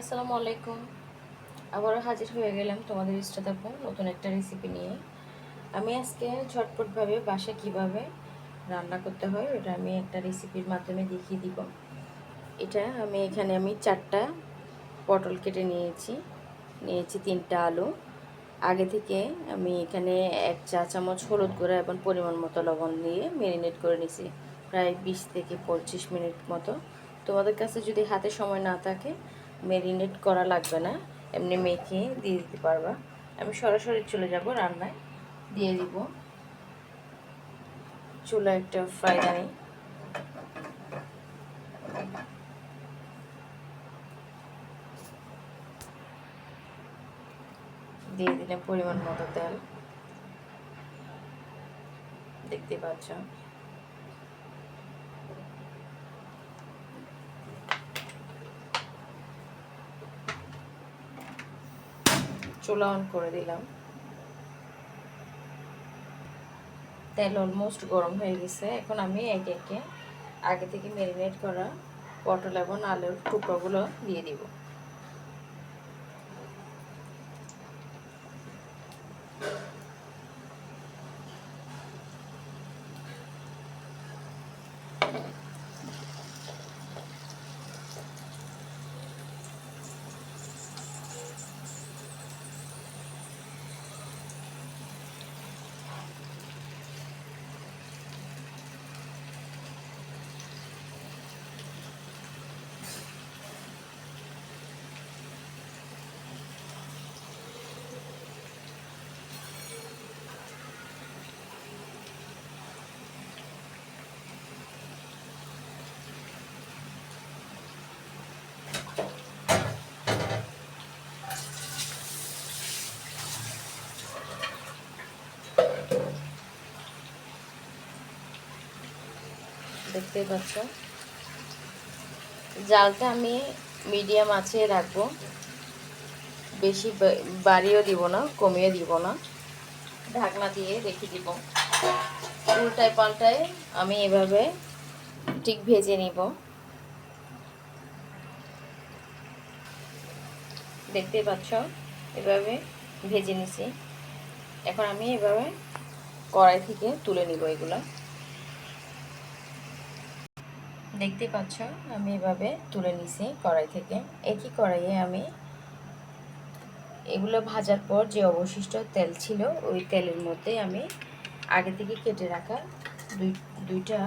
আসসালামু আলাইকুম। আবারও হাজির হয়ে গেলাম তোমাদের ইষ্টতাপু নতুন একটা রেসিপি নিয়ে। আমি আজকে ঝটপটভাবে বাসা কীভাবে রান্না করতে হয় ওটা আমি একটা রেসিপির মাধ্যমে দেখিয়ে দিব। এটা আমি এখানে আমি চারটা পটল কেটে নিয়েছি। নিয়েছি তিনটা আলু। আগে থেকে আমি এখানে এক চা চামচ হলুদ গুঁড়া এবং পরিমাণ মতো লবণ দিয়ে ম্যারিনেট করে নিয়েছি। প্রায় বিশ থেকে পঁচিশ মিনিট মতো। তোমাদের কাছে যদি হাতে সময় না থাকে ম্যারিনেট করা লাগবে না। এমনি মেখে দিয়ে দিতে পারবা। আমি সরাসরি চলে যাব রান্নায়। দিয়ে দিব। চুলা একটা ফ্রাই দানি দিয়ে দিলাম পরিমাণ মতো তেল। দেখতে পাচ্ছ? চুলা অন করে দিলাম। তেল অলমোস্ট গরম হয়ে গেছে। এখন আমি একে একে আগে থেকে ম্যারিনেট করা পটল এবং আলুর টুকরোগুলো দিয়ে দিব। দেখতেই পাচ্ছ। জালটা আমি মিডিয়াম আছে রাখব। বেশি বাড়িও দিব না, কমিয়ে দিব না। ঢাকনা দিয়ে রেখে দিব। উল্টায় পাল্টায় আমি এভাবে ঠিক ভেজে নিব। দেখতে পাচ্ছ? এভাবে ভেজে নিছি। এখন আমি এভাবে কড়াই থেকে তুলে নিব এগুলো। দেখতে পাচ্ছ, আমি এভাবে তুলে নিছি কড়াই থেকে। একই কড়াইয়ে আমি এগুলো ভাজার পর যে অবশিষ্ট তেল ছিল, ওই তেলের মধ্যে আমি আগে থেকে কেটে রাখা দুই, দুইটা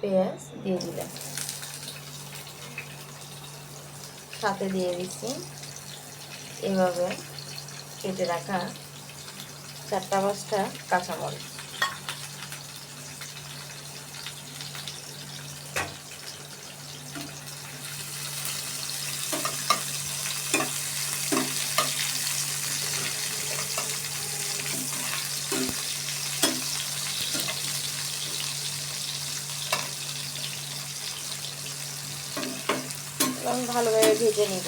পেঁয়াজ দিয়ে দিলাম। সাথে দিয়ে দিচ্ছি এভাবে কেটে রাখা চারটা পাঁচটা কাঁচামরিচ। আমি ভালোভাবে ভেজে নিব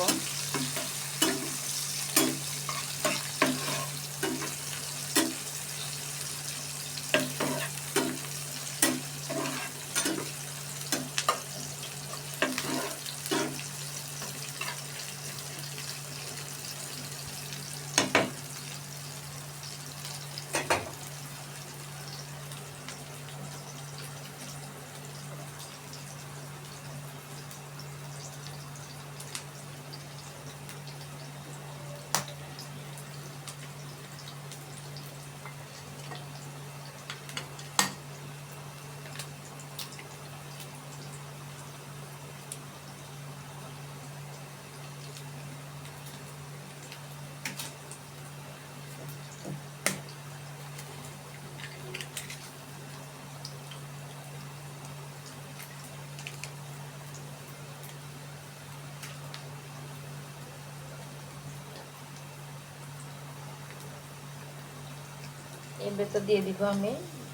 এর ভেতর দিয়ে দিব আমি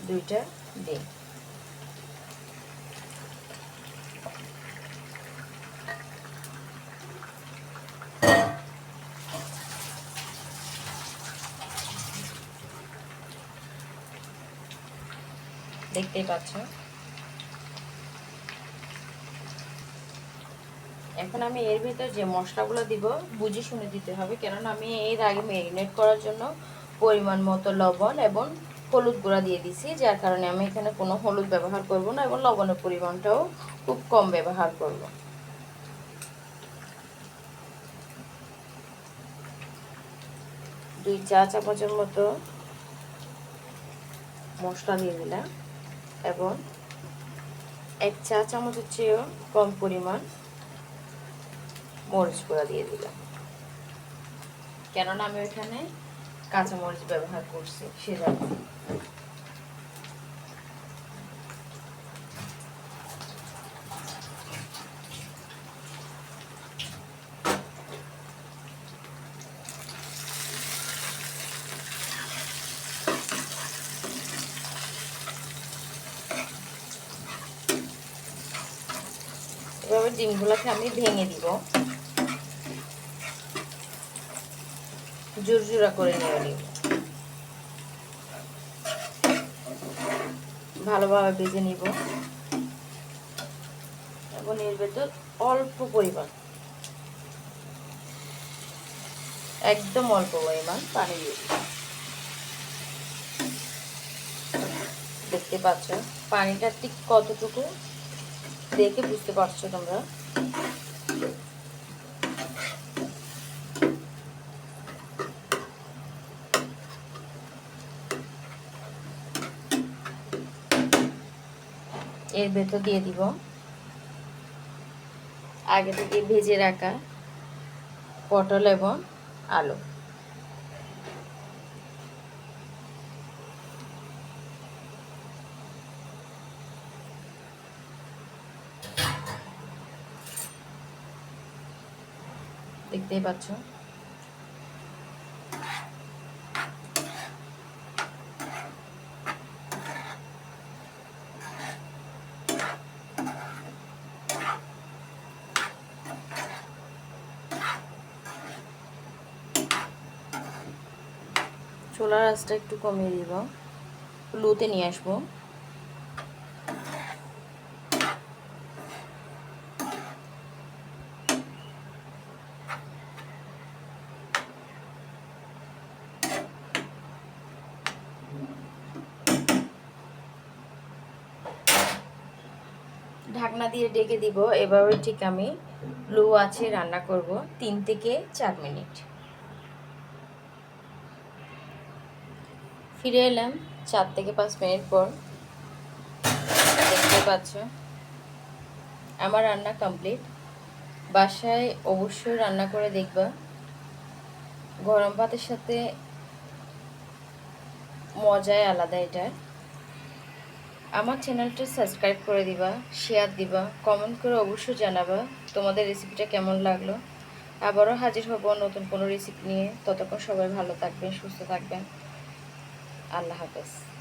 দুইটা ডিম। দেখতেই পাচ্ছ? এখন আমি এর ভিতর যে মশলাগুলো দিব, বুঝে শুনে দিতে হবে, কেননা আমি এর আগে ম্যারিনেট করার জন্য পরিমাণ মতো লবণ এবং হলুদ গুঁড়া দিয়ে দিছি, যার কারণে আমি এখানে কোনো হলুদ ব্যবহার করব না এবং লবণের পরিমাণটাও খুব কম ব্যবহার করব। দুই চা চামচের মতো মশলা দিয়ে দিলাম এবং এক চা চামচের চেয়েও কম পরিমাণ মরিচ গুঁড়া দিয়ে দিলাম। কেননা আমি ওইখানে কাঁচা মরিচ ব্যবহার করছি সেজন্য এভাবে ডিমগুলোকে আমি ভেঙে দিব। জুরজুরা করে নিয়ে নিব ভালোভাবে ভেজে নিব। এবং এর ভেতর অল্প পরিমাণ, একদম অল্প পরিমাণ পানি দিয়ে দেখতে পাচ্ছ পানিটা ঠিক কতটুকু দেখে বুঝতে পারছ তোমরা? এর ভেতর দিয়ে দিব। আগে থেকে ভেজে রাখা পটল এবং আলু। দেখতেই পাচ্ছ? চোলার আঁচটা একটু কমিয়ে দিব। লুতে নিয়ে আসব। ঢাকনা দিয়ে ডেকে দিব। এভাবে ঠিক আমি লো আছে রান্না করব তিন থেকে চার মিনিট। ফিরে এলাম চার থেকে পাঁচ মিনিট পর। দেখতে পাচ্ছ, আমার রান্না কমপ্লিট বাসায় অবশ্যই রান্না করে দেখবা। গরম ভাতের সাথে মজাই আলাদা এটার আমার চ্যানেলটা সাবস্ক্রাইব করে দিবা শেয়ার দিবা কমেন্ট করে অবশ্যই জানাবা তোমাদের রেসিপিটা কেমন লাগল। আবারও হাজির হব নতুন কোনো রেসিপি নিয়ে। ততক্ষণ সবাই ভালো থাকবেন, সুস্থ থাকবেন। আল্লাহ হাফেজ।